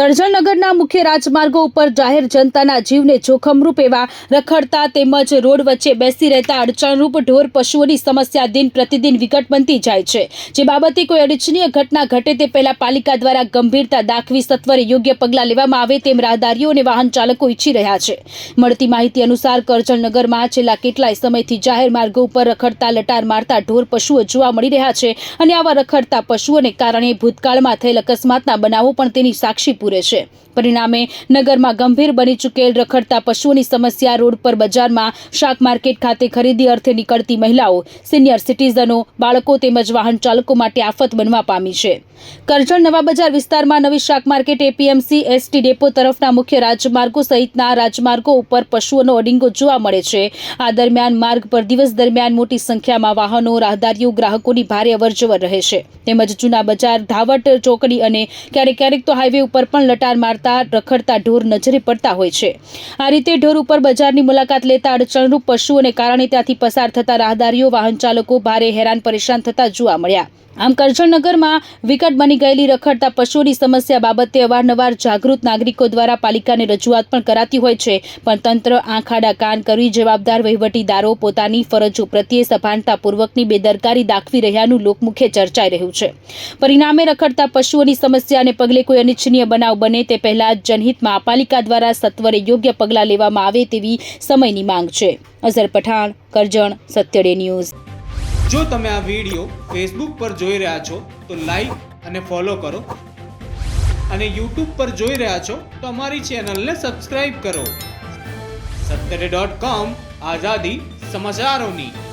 કરજણનગરના મુખ્ય રાજમાર્ગો ઉપર જાહેર જનતાના જીવને જોખમરૂપ એવા રખડતા તેમજ રોડ વચ્ચે બેસી રહેતા અડચણરૂપ ઢોર પશુઓની સમસ્યા દિન પ્રતિદિન વિકટ બનતી જાય છે. જે બાબતે કોઈ અનિચ્છનીય ઘટના ઘટે તે પહેલા પાલિકા દ્વારા ગંભીરતા દાખવી સત્વરે યોગ્ય પગલાં લેવામાં આવે તેમ રાહદારીઓ અને વાહન ચાલકો ઈચ્છી રહ્યા છે. મળતી માહિતી અનુસાર કરજણનગરમાં છેલ્લા કેટલાય સમયથી જાહેર માર્ગો ઉપર રખડતા, લટાર મારતા ઢોર પશુઓ જોવા મળી રહ્યા છે અને આવા રખડતા પશુઓને કારણે ભૂતકાળમાં થયેલ અકસ્માતના બનાવો પણ તેની સાક્ષી પૂરે છે. પરિણામે નગરમાં ગંભીર બની ચૂકેલ રખડતા પશુઓની સમસ્યા રોડ પર બજારમાં શાક માર્કેટ ખાતે ખરીદી અર્થે નીકળતી મહિલાઓ, સિનિયર સિટીઝનો, બાળકો તેમજ વાહન ચાલકો માટે આફત બનવા પામી છે. કરજણ નવા બજાર વિસ્તારમાં નવી શાક માર્કેટ એપીએમસી, એસટી ડેપો તરફના મુખ્ય રાજમાર્ગો સહિતના રાજમાર્ગો ઉપર પશુઓનો અડિંગો જોવા મળે છે. આ દરમિયાન માર્ગ પર દિવસ દરમિયાન મોટી સંખ્યામાં વાહનો, રાહદારીઓ, ગ્રાહકોની ભારે અવરજવર રહે છે. તેમજ જૂના બજાર, ધાવટ, ચોકડી અને ક્યારેક ક્યારેક તો હાઈવે ઉપર પણ લટાર મારતા, રખડતા ઢોર નજરે પડતા હોય છે. આ રીતે ઢોર ઉપર બજારની મુલાકાત લેતા અડચણરૂપ પશુઓને કારણે ત્યાંથી પસાર થતા રાહદારીઓ, વાહન ચાલકો ભારે હેરાન પરેશાન થતા જોવા મળ્યા. આમ કરજણનગરમાં વિકટ બની ગયેલી રખડતા પશુઓની સમસ્યા બાબતે અવારનવાર જાગૃત નાગરિકો દ્વારા પાલિકાને રજૂઆત પણ કરાતી હોય છે. પણ તંત્ર આંખાડા કાન કરી જવાબદાર વહીવટીદારો પોતાની ફરજો પ્રત્યે સભાનતાપૂર્વકની બેદરકારી દાખવી રહ્યાનું લોકમુખે ચર્ચાઈ રહ્યું છે. પરિણામે રખડતા પશુઓની સમસ્યાને પગલે કોઈ અનિચ્છનીય બનાવ બને તે પહેલા જનહિતમાં પાલિકા દ્વારા સત્વરે યોગ્ય પગલાં લેવામાં આવે તેવી સમયની માંગ છે. અઝર પઠાણ, કરજણ, સત્યડે ન્યૂઝ. જો તમે આ વીડિયો ફેસબુક પર જોઈ રહ્યા છો, તો લાઈક અને ફોલો કરો. અને યુટ્યુબ પર જોઈ રહ્યા છો, તો અમારી ચેનલને સબસ્ક્રાઈબ કરો. સત્તરે ડોટ કોમ આઝાદી સમાચારોની.